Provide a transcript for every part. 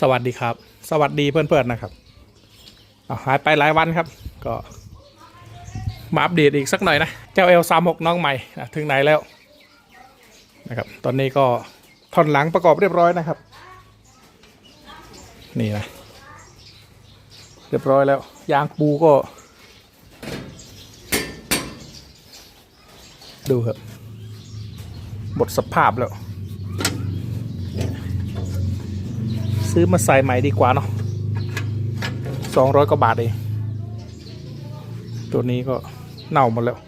สวัสดีครับ สวัสดีเพื่อนๆนะครับเอาหายไปหลายวันครับ ก็มาอัปเดตอีกสักหน่อยนะเจ้าเอลสามหกน้องใหม่นะถึงไหนแล้วนะครับ ตอนนี้ก็ท่อนหลังประกอบเรียบร้อยนะครับ นี่นะ เรียบร้อยแล้ว ยางปูก็ ดูครับหมดสภาพแล้ว ซื้อมาใส่ใหม่ดีกว่าเนาะสองร้อยกว่าบาทเอง ตัวนี้ก็เน่าหมดแล้ว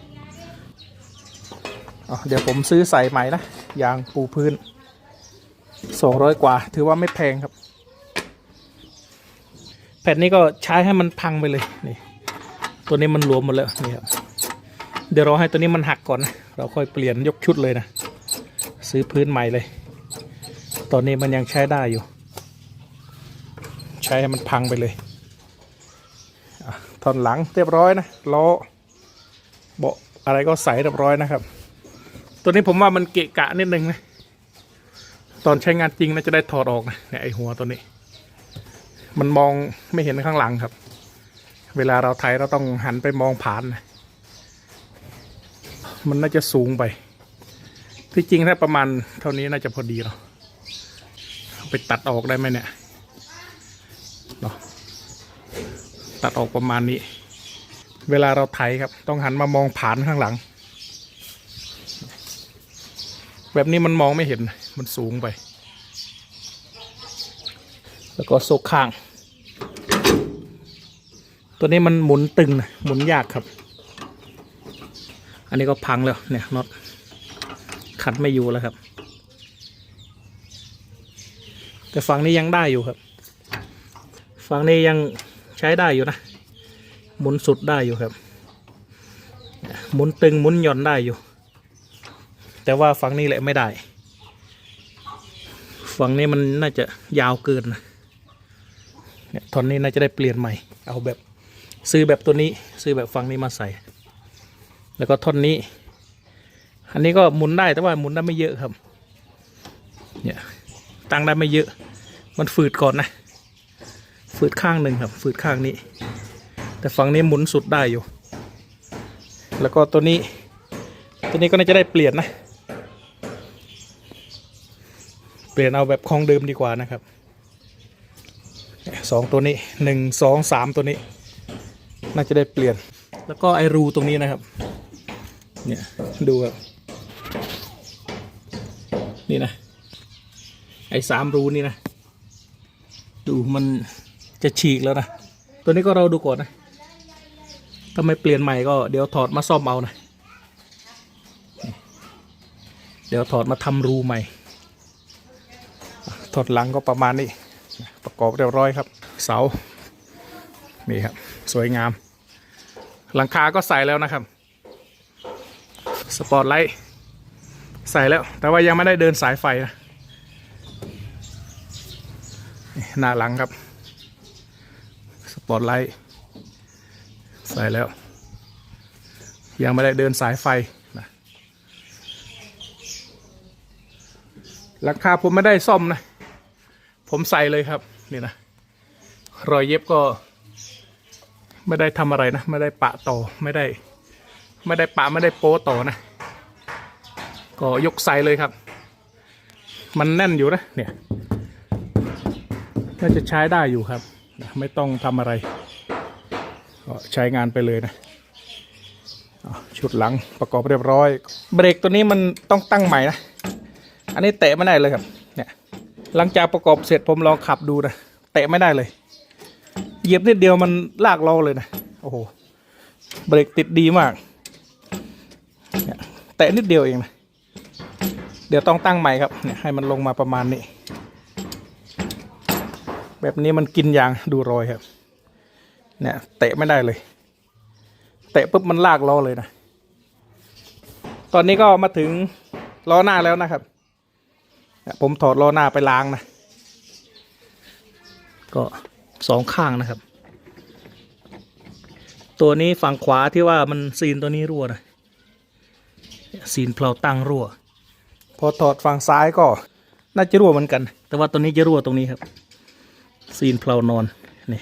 เดี๋ยวผมซื้อใส่ใหม่นะ ยางปูพื้นสองร้อยกว่า ถือว่าไม่แพงครับ แผ่นนี้ก็ใช้ให้มันพังไปเลย นี่ ตัวนี้มันหลวมหมดแล้ว นี่ครับ เดี๋ยวรอให้ตัวนี้มันหักก่อนนะ เราค่อยเปลี่ยนยกชุดเลยนะ ซื้อพื้นใหม่เลย ตอนนี้มันยังใช้ได้อยู่ ช้ให้มันพังไปเลยท่อนหลังเรียบร้อยนะล้อเบาะอะไรก็ใสเรียบร้อยนะครับ ตัวนี้ผมว่ามันเกะกะนิดนึงนะตอนใช้งานจริงน่าจะได้ถอดออกนะเนี่ยไอหัวตัวนี้ มันมองไม่เห็นข้างหลังครับ เวลาเราไถเราต้องหันไปมองผ่านนะมันน่าจะสูงไปที่จริงถ้าประมาณเท่านี้น่าจะพอดีเนาะเอาไปตัดออกได้ไหมเนี่ย เนาะ ตัดออกประมาณนี้ เวลาเราไถครับ ต้องหันมามองผ่านข้างหลัง แบบนี้มันมองไม่เห็นมันสูงไป แล้วก็โซกข้าง ตัวนี้มันหมุนตึงนะหมุนยากครับ อันนี้ก็พังแล้วเนี่ยน็อตขัดไม่อยู่แล้วครับ แต่ฝั่งนี้ยังได้อยู่ครับ ฝั่งนี้ยัง ใช้ได้อยู่นะ หมุนสุดได้อยู่ครับ หมุนตึงหมุนหย่อนได้อยู่ แต่ว่าฝั่งนี้แหละไม่ได้ ฝั่งนี้มันน่าจะยาวเกินนะเนี่ยท่อนนี้น่าจะได้เปลี่ยนใหม่ เอาแบบซื้อแบบตัวนี้ซื้อแบบฝั่งนี้มาใส่ แล้วก็ท่อนนี้ อันนี้ก็หมุนได้แต่ว่าหมุนได้ไม่เยอะครับ เนี่ยตั้งได้ไม่เยอะ มันฝืดก่อนนะ ฝืดข้างหนึ่งครับ ฝืดข้างนี้ แต่ฝั่งนี้หมุนสุดได้อยู่ แล้วก็ตัวนี้ ตัวนี้ก็น่าจะได้เปลี่ยนนะ เปลี่ยนเอาแบบคลองเดิมดีกว่านะครับสองตัวนี้หนึ่งสองสามตัวนี้ น่าจะได้เปลี่ยน แล้วก็ไอรูตรงนี้นะครับ เนี่ยดูครับนี่นะไอสามรูนี่นะ ดูมัน จะฉีกแล้วนะ ตัวนี้ก็เราดูก่อนนะ ถ้าไม่เปลี่ยนใหม่ก็เดี๋ยวถอดมาซ่อมเอานะ เดี๋ยวถอดมาทำรูใหม่ ถอดหลังก็ประมาณนี้ ประกอบเรียบร้อยครับ เสา นี่ครับ สวยงาม หลังคาก็ใส่แล้วนะครับ สปอร์ตไลท์ใส่แล้ว แต่ว่ายังไม่ได้เดินสายไฟนะหน้าหลังครับ ปอตไลท์ใส่แล้ว ยังไม่ได้เดินสายไฟนะราคาผมไม่ได้ซ่อมนะ ผมใส่เลยครับ นี่นะ รอยเย็บก็ ไม่ได้ทำอะไรนะ ไม่ได้ปะต่อไม่ได้ ไม่ได้ปะไม่ได้โป๊ต่อนะ ก็ยกใส่เลยครับ มันแน่นอยู่นะเนี่ยน่าจะใช้ได้อยู่ครับ นะไม่ต้องทำอะไรก็ใช้งานไปเลยนะชุดหลังประกอบเรียบร้อย เบรกตัวนี้มันต้องตั้งใหม่นะ อันนี้เตะไม่ได้เลยครับเนี่ยหลังจากประกอบเสร็จผมลองขับดูนะเตะไม่ได้เลยเหยียบนิดเดียวมันลากล้อเลยนะโอ้โหเบรกติดดีมากเนี่ยเตะนิดเดียวเองนะเดี๋ยวต้องตั้งใหม่ครับเนี่ยให้มันลงมาประมาณนี้ แบบนี้มันกินยางดูรอยครับ เนี่ยเตะไม่ได้เลย เตะปุ๊บมันลากล้อเลยนะ ตอนนี้ก็มาถึงล้อหน้าแล้วนะครับ ผมถอดล้อหน้าไปล้างนะ ก็สองข้างนะครับ ตัวนี้ฝั่งขวาที่ว่ามันซีนตัวนี้รั่วนะซีนเพลาตั้งรั่ว พอถอดฝั่งซ้ายก็น่าจะรั่วเหมือนกัน แต่ว่าตัวนี้จะรั่วตรงนี้ครับ ซีนเพลานอนนี่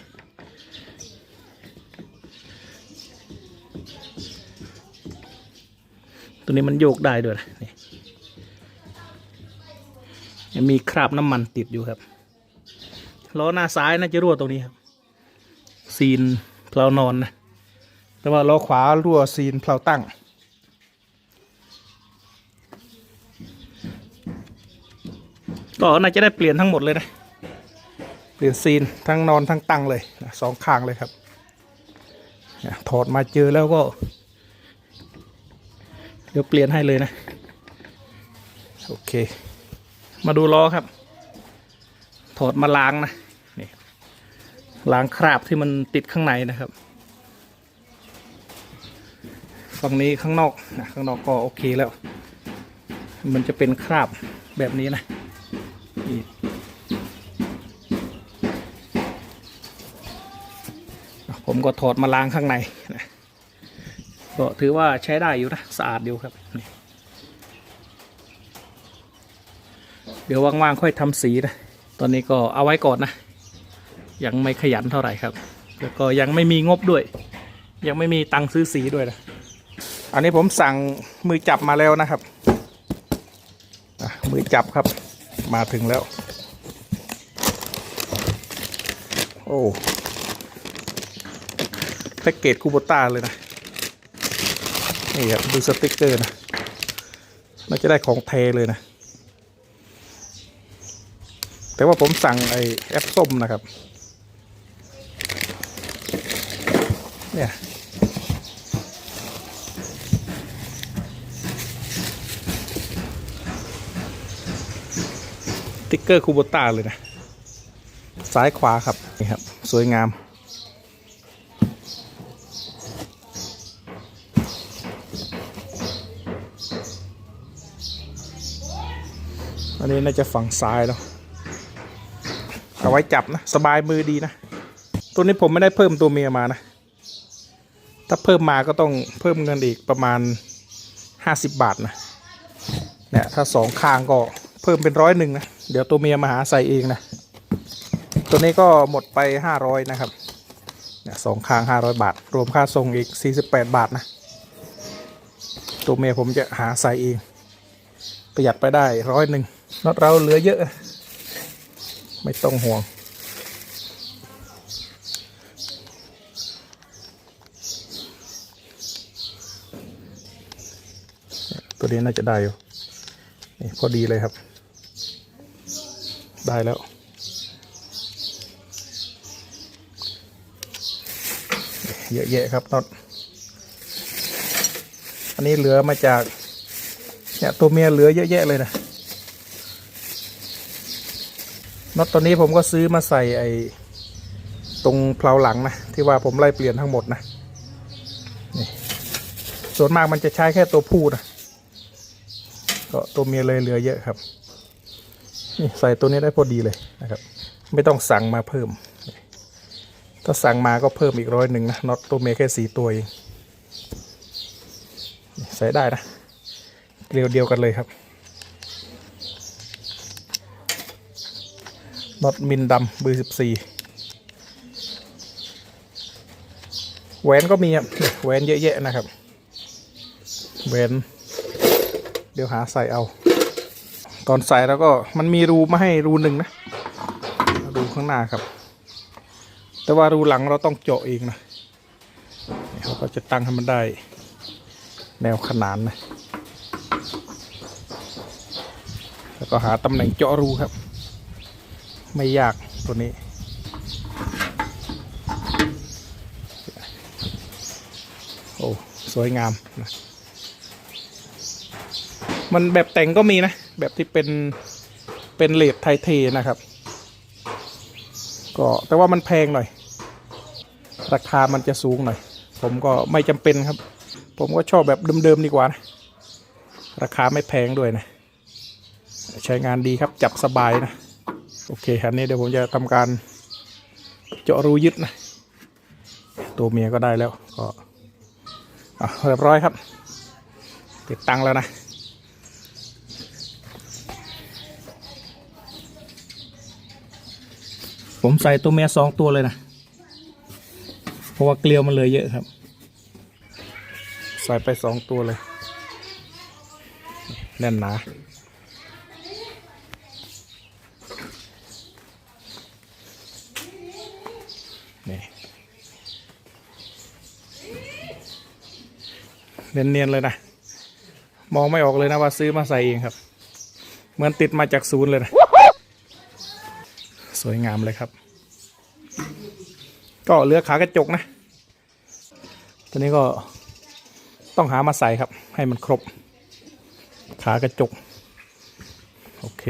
ตัวนี้มันโยกได้ด้วยนะนี่ยังมีคราบน้ำมันติดอยู่ครับล้อหน้าซ้ายน่าจะรั่วตรงนี้ครับ ซีนเพลานอนนะแต่ว่าล้อขวารั่วซีนเพลาตั้งก็น่าจะได้เปลี่ยนทั้งหมดเลยนะ เปลี่ยนซีนทั้งนอนทั้งตั้งเลยสองข้างเลยครับถอดมาเจอแล้วก็ เดี๋ยวเปลี่ยนให้เลยนะ โอเค มาดูล้อครับ ถอดมาล้างนะนี่ล้างคราบที่มันติดข้างในนะครับฝั่งนี้ข้างนอกข้างนอกก็โอเคแล้ว มันจะเป็นคราบแบบนี้นะนี่อะ ผมก็ถอดมาล้างข้างในนะก็ถือว่าใช้ได้อยู่นะสะอาดอยู่ครับนี่เดี๋ยวว่างๆค่อยทำสีนะตอนนี้ก็เอาไว้ก่อนนะ ยังไม่ขยันเท่าไหร่ครับ แล้วก็ยังไม่มีงบด้วย ยังไม่มีตังค์ซื้อสีด้วยนะอันนี้ผมสั่งมือจับมาแล้วนะครับมือจับครับมาถึงแล้ว โอ้ แพ็กเกจคูโบต้าเลยนะ นี่ครับดูสติกเกอร์นะน่าจะได้ของเทเลยนะ แต่ว่าผมสั่งไอแอปส้มนะครับ เนี่ยติ๊กเกอร์คูโบต้าเลยนะ ซ้ายขวาครับ นี่ครับ สวยงาม อันนี้น่าจะฝั่งซ้ายเนาะเอาไว้จับนะ สบายมือดีนะ ตัวนี้ผมไม่ได้เพิ่มตัวเมียมานะ ถ้าเพิ่มมาก็ต้องเพิ่มเงินอีกประมาณ 50 บาทนะเนี่ยถ้าสองข้างก็เพิ่มเป็นร้อยหนึ่งนะ เดี๋ยวตัวเมียมาหาใส่เองนะ ตัวนี้ก็หมดไป 500 นะครับเนี่ยสองข้าง500 บาท รวมค่าส่งอีก 48 บาทนะ ตัวเมียผมจะหาใส่เอง ประหยัดไปได้ร้อยหนึ่ง น็อตเราเหลือเยอะ ไม่ต้องห่วง ตัวนี้น่าจะได้อยู่นี่พอดีเลยครับ ได้แล้วเยอะแยะครับน็อต อันนี้เหลือมาจากเนี่ยตัวเมียเหลือเยอะแยะเลยนะ น็อตตัวนี้ผมก็ซื้อมาใส่ไอ้ตรงเพลาหลังนะที่ว่าผมไล่เปลี่ยนทั้งหมดนะนี่ส่วนมากมันจะใช้แค่ตัวผู้นะก็ตัวเมียเลยเหลือเยอะครับนี่ใส่ตัวนี้ได้พอดีเลยนะครับ ไม่ต้องสั่งมาเพิ่ม ถ้าสั่งมาก็เพิ่มอีกร้อยหนึ่งนะน็อตตัวเมียแค่สี่ตัวเองใส่ได้นะเกลียวเดียวกันเลยครับ น็อตมินดำเบอร์สิบสี่แหวนก็มีครับแหวนเยอะแยะนะครับแหวนเดี๋ยวหาใส่เอา ตอนใส่แล้วก็มันมีรูมาให้รูหนึ่งนะ รูข้างหน้าครับ แต่ว่ารูหลังเราต้องเจาะเองนะเขาก็จะตั้งให้มันได้ แนวขนานนะ แล้วก็หาตำแหน่งเจาะรูครับ ไม่ยากตัวนี้ โอ้ สวยงามนะมันแบบแต่งก็มีนะ แบบที่เป็น เป็นเลดไทเทนะครับ ก็แต่ว่ามันแพงหน่อย ราคามันจะสูงหน่อย ผมก็ไม่จำเป็นครับ ผมก็ชอบแบบเดิมๆดีกว่านะ ราคาไม่แพงด้วยนะ ใช้งานดีครับจับสบายนะ โอเคอันนี้เดี๋ยวผมจะทำการเจาะรูยึดนะ ตัวเมียก็ได้แล้วก็เรียบร้อยครับ ติดตั้งแล้วนะผมใส่ตัวเมียสองตัวเลยนะ เพราะว่าเกลียวมันเลยเยอะครับ ใส่ไปสองตัวเลย แน่นหนา เนียนๆเลยนะ มองไม่ออกเลยนะว่าซื้อมาใส่เองครับ เหมือนติดมาจากศูนย์เลยนะ สวยงามเลยครับ ก็เลือกขากระจกนะตัวนี้ก็ต้องหามาใส่ครับ ให้มันครบ ขากระจก โอเค